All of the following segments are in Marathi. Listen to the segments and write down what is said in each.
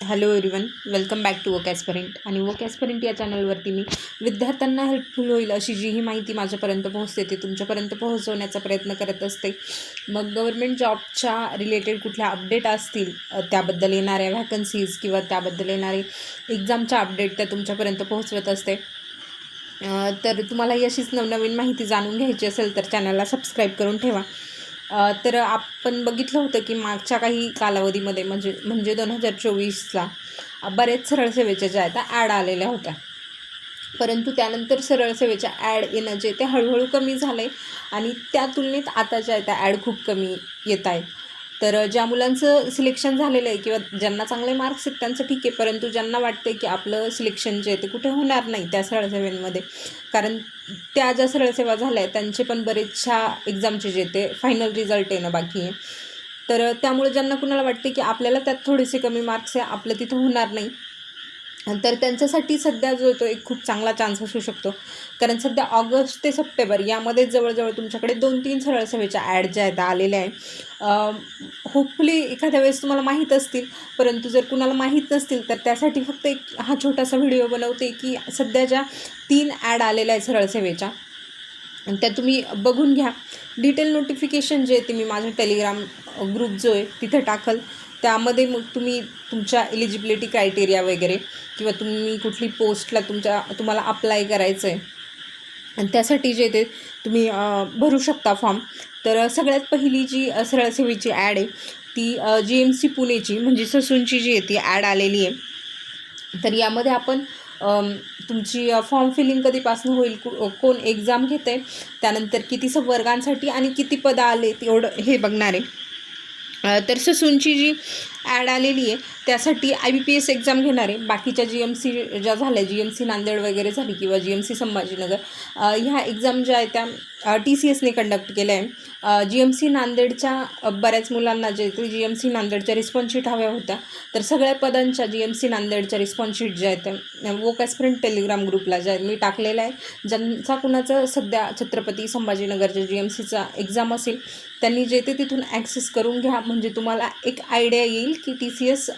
Hello everyone welcome back to woke aspirant आणि वोक ॲस्परंट या चॅनलवरती मी विद्यार्थ्यांना हेल्पफुल होईल अशी जी ही माहिती माझ्यापर्यंत पोहोचते ती तुमच्यापर्यंत पोहोचवण्याचा प्रयत्न करत असते. मग गव्हर्मेंट जॉबच्या रिलेटेड कुठल्या अपडेट असतील त्याबद्दल येणाऱ्या व्हॅकन्सीज किंवा त्याबद्दल येणारे एक्झामच्या अपडेट त्या तुमच्यापर्यंत पोहोचवत असते. तर तुम्हाला अशीच नवनवीन माहिती जाणून घ्यायची असेल तर चॅनलला सबस्क्राईब करून ठेवा. तर आपण बघितलं होतं की मागच्या काही कालावधीमध्ये म्हणजे म्हणजे दोन हजार चोवीसला बरेच सरळ सेवेच्या ज्या आहेत त्या ॲड आलेल्या होत्या. परंतु त्यानंतर सरळ सेवेच्या ॲड येणं जे ते हळूहळू कमी झालं आहे आणि त्या तुलनेत आता ज्या आहेत त्या ॲड खूप कमी येत आहेत. तर ज्या मुलांचं सिलेक्शन झालेलं आहे किंवा ज्यांना चांगले मार्क्स आहेत त्यांचं ठीक आहे. परंतु ज्यांना वाटतं की आपलं सिलेक्शन जे आहे ते कुठे होणार नाही त्या सरळ सेवेंमध्ये कारण त्या ज्या सरळसेवा झाल्या आहेत त्यांचे पण बरेचशा एक्झामचे जे ते फायनल रिझल्ट येणं बाकी आहे. तर त्यामुळे ज्यांना कुणाला वाटते की आपल्याला त्यात थोडेसे कमी मार्क्स आहे आपलं तिथं होणार नाही. तर त्यांच्यासाठी सध्या जो तो एक खूप चांगला चान्स असू शकतो. कारण सध्या ऑगस्ट ते सप्टेंबर यामध्ये जवळजवळ तुमच्याकडे दोन तीन सरळ सेवेच्या ॲड ज्या आहेत आलेल्या आहे होपफुली एखाद्या वेळेस तुम्हाला माहीत असतील परंतु जर कुणाला माहीत नसतील तर त्यासाठी फक्त एक हा छोटासा व्हिडिओ बनवते की सध्या ज्या तीन ॲड आलेल्या आहेत सरळ सेवेच्या आणि त्या तुम्ही बघून घ्या. डिटेल नोटिफिकेशन जे ते मी माझ्या टेलिग्राम ग्रुप जो आहे तिथं टाकल. त्यामध्ये मग तुम्ही तुमच्या एलिजिबिलिटी क्रायटेरिया वगैरे किंवा तुम्ही कुठली पोस्टला तुमच्या तुम्हाला अप्लाय करायचं आहे आणि त्यासाठी जे ते तुम्ही भरू शकता फॉर्म तर सगळ्यात पहिली जी सरळ सेवेची ॲड आहे ती जी एम सी पुणेची म्हणजे ससूनची जी आहे ती ॲड आलेली आहे. तर यामध्ये आपण तुमची फॉर्म फिलिंग कधीपासून होईल कोण एक्झाम घेत आहे त्यानंतर किती स वर्गांसाठी आणि किती पदं आले तेवढं हे बघणार आहे. तर ससूनची जी ॲड आलेली आहे. त्यासाठी I B P S exam घेणारे बाकीच्या जी एम सी ज्या झाल्या जी एम सी नांदेड वगैरे झाली किंवा जी एम सी संभाजीनगर ह्या एक्झाम ज्या आहेत त्या टी सी एसने कंडक्ट केल्या आहे. जी एम सी नांदेडच्या बऱ्याच मुलांना जे जी एम सी नांदेडच्या रिस्पॉन्सशीट हव्या होत्या. तर सगळ्या पदांच्या जी एम सी नांदेडच्या रिस्पॉन्सशीट ज्या आहेत त्या वोक टेलिग्राम ग्रुपला ज्या मी टाकलेला आहे ज्यांचा कुणाचा सध्या छत्रपती संभाजीनगरच्या जी एम सीचा एक्झाम असेल त्यांनी जे ते तिथून ॲक्सेस करून घ्या. म्हणजे तुम्हाला एक आयडिया येईल की T C S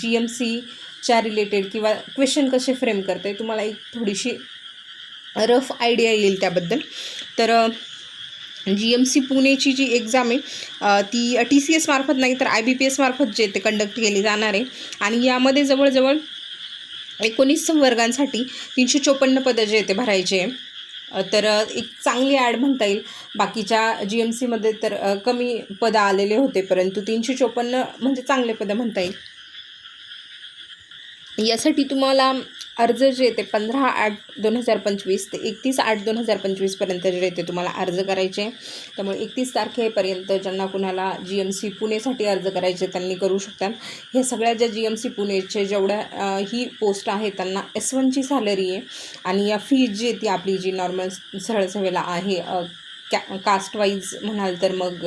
G M सीच्या रिलेटेड किंवा क्वेश्चन कसे फ्रेम करते तुम्हाला एक थोडीशी रफ आयडिया येईल त्याबद्दल. तर जी एम सी पुणेची जी एक्झाम आहे ती टी सी एस मार्फत नाही तर आय बी पी एस मार्फत जे ते कंडक्ट केली जाणार आहे. आणि यामध्ये जवळजवळ एकोणीस वर्गांसाठी तीनशे चोपन्न पदं जे आहे ते भरायचे आहे. तर एक चांगली ॲड म्हणता येईल. बाकीच्या जी एम सीमध्ये तर कमी पदं आलेले होते परंतु तीनशे चोपन्न म्हणजे चांगले पदं म्हणता येईल. यासाठी तुम्हाला अर्ज जे ते पंधरा आठ दोन हजार पंचवीस ते एकतीस आठ दोन हजार पंचवीसपर्यंत जे येते तुम्हाला अर्ज करायचे आहे. त्यामुळे एकतीस तारखेपर्यंत ज्यांना कुणाला जी एम सी पुणेसाठी अर्ज करायचे त्यांनी करू शकतात ह्या सगळ्या ज्या जी एम सी पुणेचे जेवढ्या ही पोस्ट आहे त्यांना एस वनची सॅलरी आहे आणि या फी जी आहे ती आपली जी नॉर्मल सरळ सेवेला आहे कॅ कास्टवाईज म्हणाल तर मग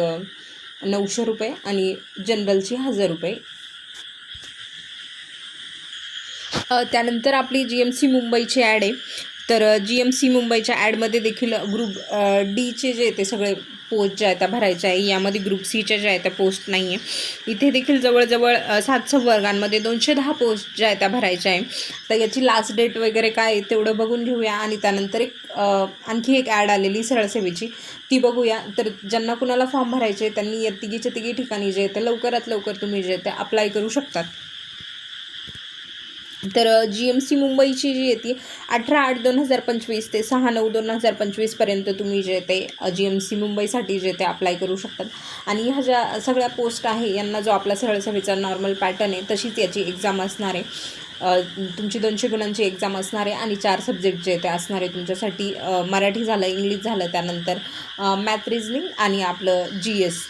नऊशे रुपये आणि जनरलची हजार रुपये त्यानंतर आपली जी एम सी मुंबईची ॲड आहे. तर जी एम सी मुंबईच्या ॲडमध्ये देखील ग्रुप डीचे जे ते सगळे पोस्ट ज्या आहेत त्या भरायच्या आहे. यामध्ये ग्रुप सीच्या ज्या आहेत त्या पोस्ट नाही आहे. इथे देखील जवळजवळ अ, सात सहा वर्गांमध्ये दोनशे दहा पोस्ट ज्या आहेत त्या भरायच्या आहे. तर याची लास्ट डेट वगैरे काय आहे तेवढं बघून घेऊया. आणि त्यानंतर एक आणखी एक ॲड आलेली सरळसेवेची ती बघूया. तर ज्यांना कुणाला फॉर्म भरायचे त्यांनी या तिघीच्या तिघी ठिकाणी जे आहे ते लवकरात लवकर तुम्ही जे आहे ते अप्लाय करू शकतात. तर जी एम सी मुंबईची जी आहे ती अठरा आठ दोन हजार पंचवीस ते सहा नऊ दोन हजार पंचवीसपर्यंत तुम्ही जे ते जी एम सी मुंबईसाठी जे ते अप्लाय करू शकतात. आणि ह्या ज्या सगळ्या पोस्ट आहे यांना जो आपला सरळ सभेचा नॉर्मल पॅटर्न आहे तशीच याची एक्झाम असणार आहे. तुमची दोनशे गुणांची एक्झाम असणार आहे आणि चार सब्जेक्ट जे ते असणार आहे तुमच्यासाठी मराठी झालं इंग्लिश झालं त्यानंतर मॅथ रिजनिंग आणि आपलं जी एस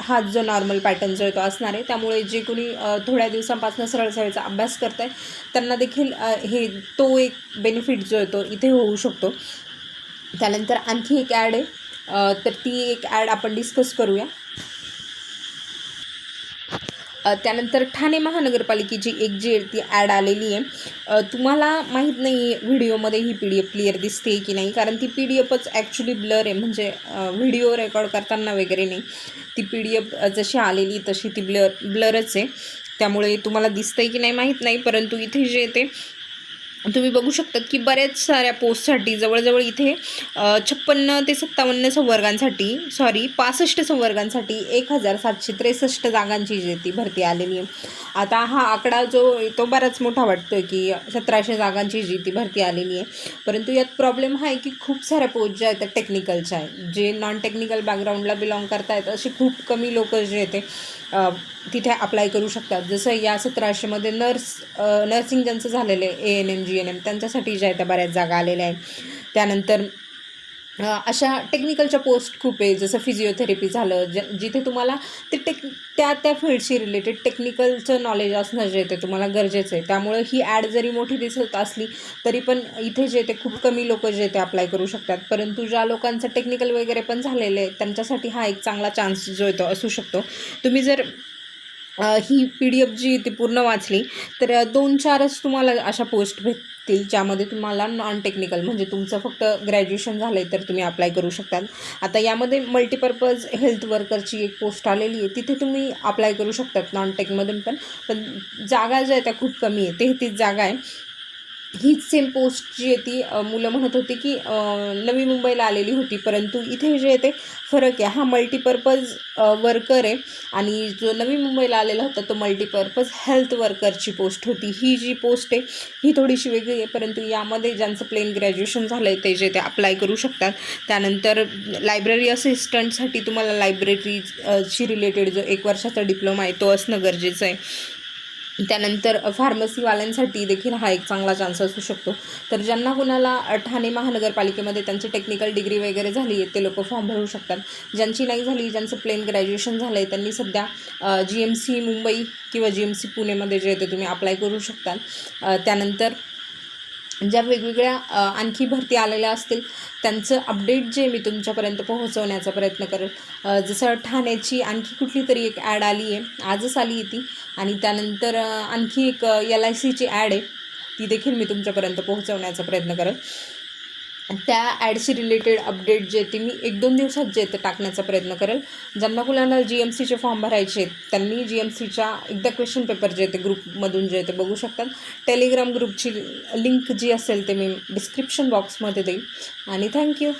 हा जो नॉर्मल पॅटर्न जो आहे तो असणार आहे त्यामुळे जे कोणी थोड्या दिवसांपासून सरळ सेवेचा अभ्यास करत आहे त्यांना देखील हे तो एक बेनिफिट जो आहे तो इथे होऊ शकतो. त्यानंतर आणखी एक ॲड आहे तर ती एक ॲड आपण डिस्कस करूया. त्यानंतर ठाणे महानगरपालिकेची एक जी आहे ती ॲड आलेली आहे तुम्हाला माहीत नाही आहे व्हिडिओमध्ये ही पी डी एफ क्लिअर दिसते की नाही कारण ती पी डी एफच ॲक्च्युली ब्लर आहे म्हणजे व्हिडिओ रेकॉर्ड करताना वगैरे नाही. ती पी डी एफ जशी आलेली तशी ती ब्लर ब्लरच आहे. त्यामुळे तुम्हाला दिसतंय की नाही माहीत नाही परंतु इथे जे ते तुम्ही बघू शकतात की बऱ्याच साऱ्या पोस्टसाठी जवळजवळ इथे छप्पन्न ते सत्तावन्न संवर्गांसाठी सॉरी पासष्ट संवर्गांसाठी एक हजार सातशे त्रेसष्ट जागांची जी ती भरती आलेली आहे. आता हा आकडा जो तो बराच मोठा वाटतो आहे की सतराशे जागांची जी ती भरती आलेली आहे. परंतु यात प्रॉब्लेम हा आहे की खूप साऱ्या पोस्ट ज्या आहेत त्या टेक्निकलच्या आहेत. जे नॉन टेक्निकल बॅकग्राऊंडला बिलॉंग करतायत असे खूप कमी लोक जे ते तिथे अप्लाय करू शकतात. जसं या सतराशेमध्ये नर्स नर्सिंग ज्यांचं झालेलं आहे A N M G N M त्यांच्यासाठी ज्या आहेत त्या बऱ्याच जागा आलेल्या आहेत. त्यानंतर अशा टेक्निकलच्या पोस्ट खूप आहे जसं फिजिओथेरपी झालं ज जिथे तुम्हाला ते टेक त्या त्या फील्डशी रिलेटेड टेक्निकलचं नॉलेज असणं जे ते तुम्हाला गरजेचं आहे. त्यामुळं ही ॲड जरी मोठी दिसत असली तरी पण इथे जे ते खूप कमी लोक जे ते अप्लाय करू शकतात. परंतु ज्या लोकांचं टेक्निकल वगैरे पण झालेलं आहे त्यांच्यासाठी हा एक चांगला चान्स जो येतो असू शकतो. तुम्ही जर ही पी डी एफ जी ती पूर्ण वाचली. तर दोन चारच तुम्हाला अशा पोस्ट भेटतील ज्यामध्ये तुम्हाला नॉन टेक्निकल म्हणजे तुमचं फक्त ग्रॅज्युएशन झालं आहे तर तुम्ही अप्लाय करू शकतात. आता यामध्ये मल्टीपर्पज हेल्थ वर्करची एक पोस्ट आलेली आहे. तिथे तुम्ही अप्लाय करू शकतात नॉन टेकमधून पण. पण जागा ज्या आहेत त्या खूप कमी आहे तेहतीस जागा आहे. हीच सेम पोस्ट जी आहे ती मुलं म्हणत होती की नवी मुंबईला आलेली होती परंतु इथे जे आहे ते फरक आहे. हा मल्टीपर्पज वर्कर आहे आणि जो नवी मुंबईला आलेला होता तो मल्टीपर्पज हेल्थ वर्करची पोस्ट होती. ही जी पोस्ट आहे ही थोडीशी वेगळी आहे परंतु यामध्ये ज्यांचं प्लेन ग्रॅज्युएशन झालं आहे ते जे ते अप्लाय करू शकतात. त्यानंतर लायब्ररी असिस्टंटसाठी तुम्हाला लायब्ररी ची रिलेटेड जो एक वर्षाचा डिप्लोमा आहे तो असणं गरजेचं आहे. त्यानंतर फार्मसीवाल्यांसाठी देखील हा एक चांगला चान्स असू शकतो. तर ज्यांना कुणाला ठाणे महानगरपालिकेमध्ये त्यांची टेक्निकल डिग्री वगैरे झाली आहे ते लोक फॉर्म भरू शकतात. ज्यांची नाही झाली ज्यांचं प्लेन ग्रॅज्युएशन झालं आहे त्यांनी सध्या जी एम सी मुंबई किंवा जी एम सी पुणेमध्ये जे आहे ते तुम्ही अप्लाय करू शकता त्यानंतर म्हणजे ज्या वेगवेगळ्या आणखी भरती आलेल्या असतील त्यांचं अपडेट जे मी तुमच्यापर्यंत पोहोचवण्याचा प्रयत्न करेल. जसं ठाण्याची आणखी कुठली तरी एक ॲड आली आहे आजच आली आहे ती. आणि त्यानंतर आणखी एक एल आय सीची ॲड आहे. ती देखील मी तुमच्यापर्यंत पोहोचवण्याचा प्रयत्न करेल. त्या ॲडशी रिलेटेड अपडेट जे ते मी एक दोन दिवसात जे ते टाकण्याचा प्रयत्न करेल. ज्यांना कुणाला जी एम सीचे फॉर्म भरायचे आहेत त्यांनी जी एम सीच्या एकदा क्वेश्चन पेपर जे ते ग्रुपमधून जे ते बघू शकतात. टेलिग्राम ग्रुपची लिंक जी असेल ते मी डिस्क्रिप्शन बॉक्समध्ये देईन. आणि थँक्यू